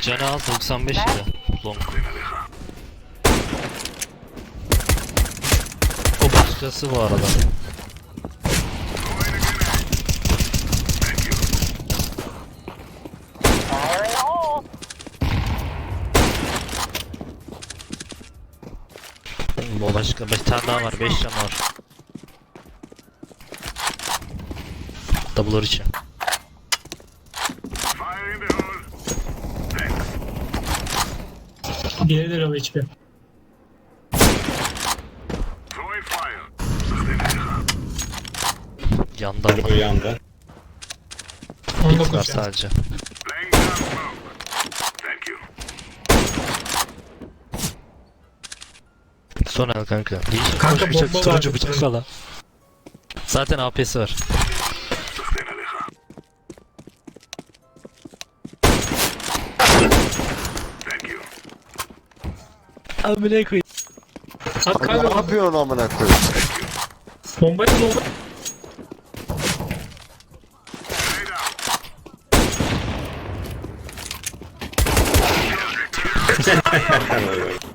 Canı al 95 lira. Long. O başkası bu arada. Bu başka bir tane daha var. 5 can var. Double or De low HP. Yanda ama. bu yanda. 19 var can. sadece. Son el kanka. Kanka hoş bıçak, bomba var. bıçak ala. Zaten AP'si var. Abi ne koyayım? At ne kanka. yapıyorsun amına koyayım? Bombayı bomba.